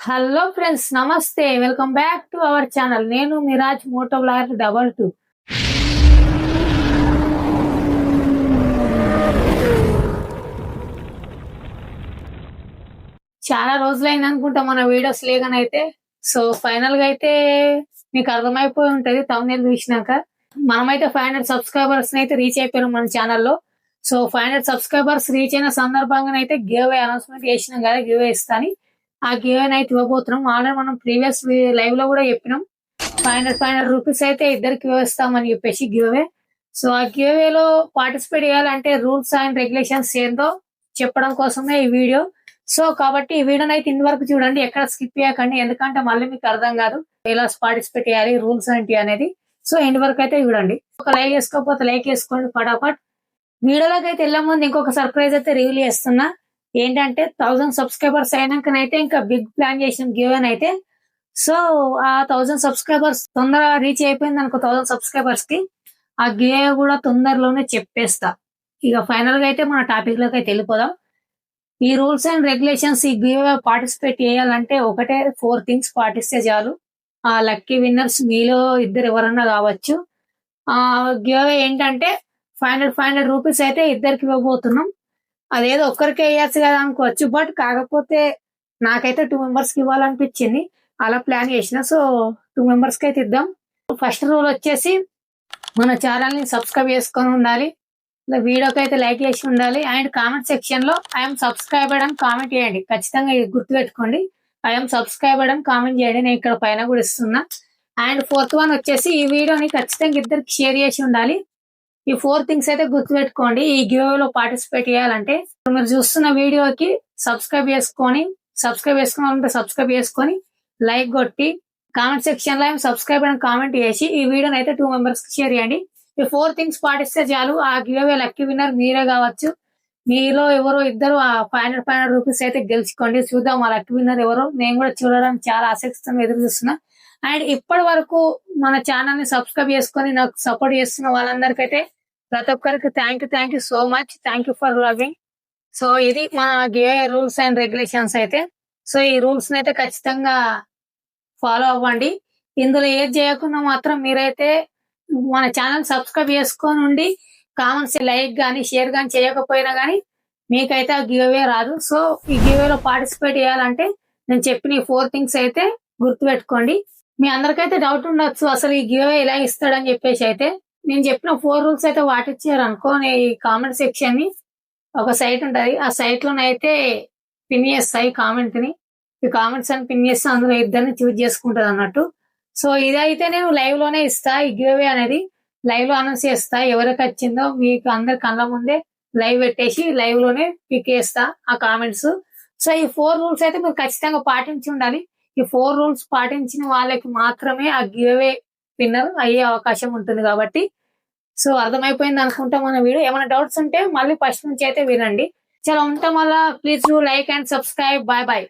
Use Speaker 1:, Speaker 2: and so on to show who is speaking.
Speaker 1: Hello friends నమస్తే. Welcome back to our channel నేను Miraj moto vlogger double two చాలా రోజులైంది అనుకుంటా మన వీడియోస్ లేకనైతే. సో ఫైనల్గా అయితే మీకు అర్థమైపోయి ఉంటది తమిళ చూసినాక. మనమైతే ఫైవ్ హండ్రెడ్ సబ్స్క్రైబర్స్ అయితే రీచ్ అయిపోయాం మన ఛానల్లో so five hundred subscribers reach అయిన సందర్భంగా అయితే గివ్ అనౌన్స్మెంట్ చేసినాం కదా గివ్ ఇస్తాని. ఆ గివ్ అయితే ఇవ్వబోతున్నాం. ఆల్రెడీ మనం ప్రీవియస్ లైవ్లో కూడా చెప్పినాం. Five hundred five hundred rupees అయితే ఇద్దరికి ఇస్తామని చెప్పేసి గివ్ సో ఆ గివ్లో పార్టిసిపేట్ చేయాలంటే రూల్స్ అండ్ రెగ్యులేషన్స్ ఏందో చెప్పడం కోసమే ఈ వీడియో సో కాబట్టి ఈ వీడియోని అయితే ఇంతవరకు చూడండి. ఎక్కడ స్కిప్ చేయకండి. ఎందుకంటే మళ్ళీ మీకు అర్థం కాదు. ఎలా పార్టిసిపేట్ చేయాలి రూల్స్ ఏంటి అనేది. సో ఎండ్ వరకు అయితే చూడండి. ఒక లైక్ వేసుకోకపోతే లైక్ వేసుకోండి ఫటాఫట్ వీడియోలోకి అయితే వెళ్ళే ముందు ఇంకొక సర్ప్రైజ్ అయితే రివీల్ చేస్తున్నా. ఏంటంటే థౌసండ్ సబ్స్క్రైబర్స్ అయినాకనైతే ఇంకా బిగ్ ప్లాన్ చేసిన గివెన్ అయితే సో ఆ థౌసండ్ సబ్స్క్రైబర్స్ తొందరగా రీచ్ అయిపోయింది అనుకో థౌసండ్ సబ్స్క్రైబర్స్కి ఆ గివే కూడా తొందరలోనే చెప్పేస్తా. ఇక ఫైనల్గా అయితే మన టాపిక్లోకి అయితే వెళ్ళిపోదాం. ఈ రూల్స్ అండ్ రెగ్యులేషన్స్ ఈ గివే పార్టిసిపేట్ చేయాలంటే ఒకటే ఫోర్ థింగ్స్ పాటిస్తే చాలు. ఆ లక్కీ విన్నర్స్ మీలో ఇద్దరు ఎవరన్నా కావచ్చు. ఆ గివే ఏంటంటే five hundred five hundred rupees అయితే ఇద్దరికి ఇవ్వబోతున్నాం. అదేదో ఒక్కరికే వేయచ్చు కదా అనుకోవచ్చు. బట్ కాకపోతే నాకైతే టూ మెంబర్స్కి ఇవ్వాలనిపించింది. అలా ప్లాన్ చేసిన. సో టూ మెంబర్స్కి అయితే ఇద్దాం ఫస్ట్ రూల్ వచ్చేసి మన ఛానల్ని సబ్స్క్రైబ్ చేసుకొని ఉండాలి. వీడియోకి అయితే లైక్ చేసి ఉండాలి. అండ్ కామెంట్ సెక్షన్లో ఐఎమ్ సబ్స్క్రైబర్ అని కామెంట్ చేయండి. ఖచ్చితంగా ఇది గుర్తుపెట్టుకోండి. ఐఎమ్ సబ్స్క్రైబర్ అని కామెంట్ చేయండి. నేను ఇక్కడ పైన కూడా ఇస్తున్నా. అండ్ ఫోర్త్ వన్ వచ్చేసి ఈ వీడియోని ఖచ్చితంగా ఇద్దరికి షేర్ చేసి ఉండాలి. ఈ ఫోర్ థింగ్స్ అయితే గుర్తుపెట్టుకోండి. ఈ గివేలో పార్టిసిపేట్ చేయాలంటే మీరు చూస్తున్న వీడియోకి సబ్స్క్రైబ్ చేసుకొని సబ్స్క్రైబ్ చేసుకోవాలంటే సబ్స్క్రైబ్ చేసుకొని లైక్ కొట్టి కామెంట్ సెక్షన్లో సబ్స్క్రైబ్ అని కామెంట్ చేసి ఈ వీడియోని అయితే టూ మెంబర్స్కి షేర్ చేయండి. ఈ ఫోర్ థింగ్స్ పాటిస్తే చాలు. ఆ గివే లక్కీ విన్నర్ మీరే కావచ్చు. మీలో ఎవరో ఇద్దరు ఆ five hundred five hundred rupees అయితే గెలుచుకోండి. చూద్దాం ఆ లక్కీ విన్నర్ ఎవరో. నేను కూడా చూడడానికి చాలా ఆసక్తితో ఎదురు చూస్తున్నా. అండ్ ఇప్పటి వరకు మన ఛానల్ని సబ్స్క్రైబ్ చేసుకొని నాకు సపోర్ట్ చేస్తున్న వాళ్ళందరికైతే ప్రతి ఒక్కరికి thank you thank you so much thank you for loving so ఇది మన గివ్ రూల్స్ అండ్ రెగ్యులేషన్స్ అయితే. సో ఈ రూల్స్ అయితే ఖచ్చితంగా ఫాలో అవ్వండి. ఇందులో ఏది చేయకుండా మాత్రం మీరైతే మన ఛానల్ సబ్స్క్రైబ్ చేసుకొని ఉండి కామెంట్స్ లైక్ కానీ షేర్ కానీ చేయకపోయినా కానీ మీకైతే ఆ గివ్ రాదు. సో ఈ గివ్లో పార్టిసిపేట్ చేయాలంటే నేను చెప్పిన ఈ ఫోర్ థింగ్స్ అయితే గుర్తుపెట్టుకోండి. మీ అందరికైతే డౌట్ ఉండొచ్చు. అసలు ఈ గివ్ ఎలా ఇస్తాడని చెప్పేసి అయితే నేను చెప్పిన ఫోర్ రూల్స్ అయితే వాటిచ్చారు అనుకో ఈ కామెంట్ సెక్షన్ని. ఒక సైట్ ఉంటది. ఆ సైట్ లోనైతే పిన్ చేస్తాయి కామెంట్ని. ఈ కామెంట్స్ అని పిన్ చేస్తే అందులో ఇద్దరిని చూజ్ చేసుకుంటది అన్నట్టు. సో ఇదైతే నేను లైవ్లోనే ఇస్తా. ఈ గివ్ అనేది లైవ్లో అనౌన్స్ చేస్తా. ఎవరికి వచ్చిందో మీకు అందరి కళ్ళ ముందే లైవ్ పెట్టేసి లైవ్లోనే పిక్ చేస్తా ఆ కామెంట్స్ సో ఈ ఫోర్ రూల్స్ అయితే మీరు ఖచ్చితంగా పాటించి ఉండాలి. ఈ ఫోర్ రూల్స్ పాటించిన వాళ్ళకి మాత్రమే ఆ గివే విన్నర్ అయ్యే అవకాశం ఉంటుంది కాబట్టి. సో అర్థమైపోయింది అనుకుంటా మన వీడియో. ఏమైనా డౌట్స్ ఉంటే మళ్ళీ ఫస్ట్ నుంచి అయితే వినండి. చాలా ఉంటాం వల్ల please do like and subscribe. Bye bye.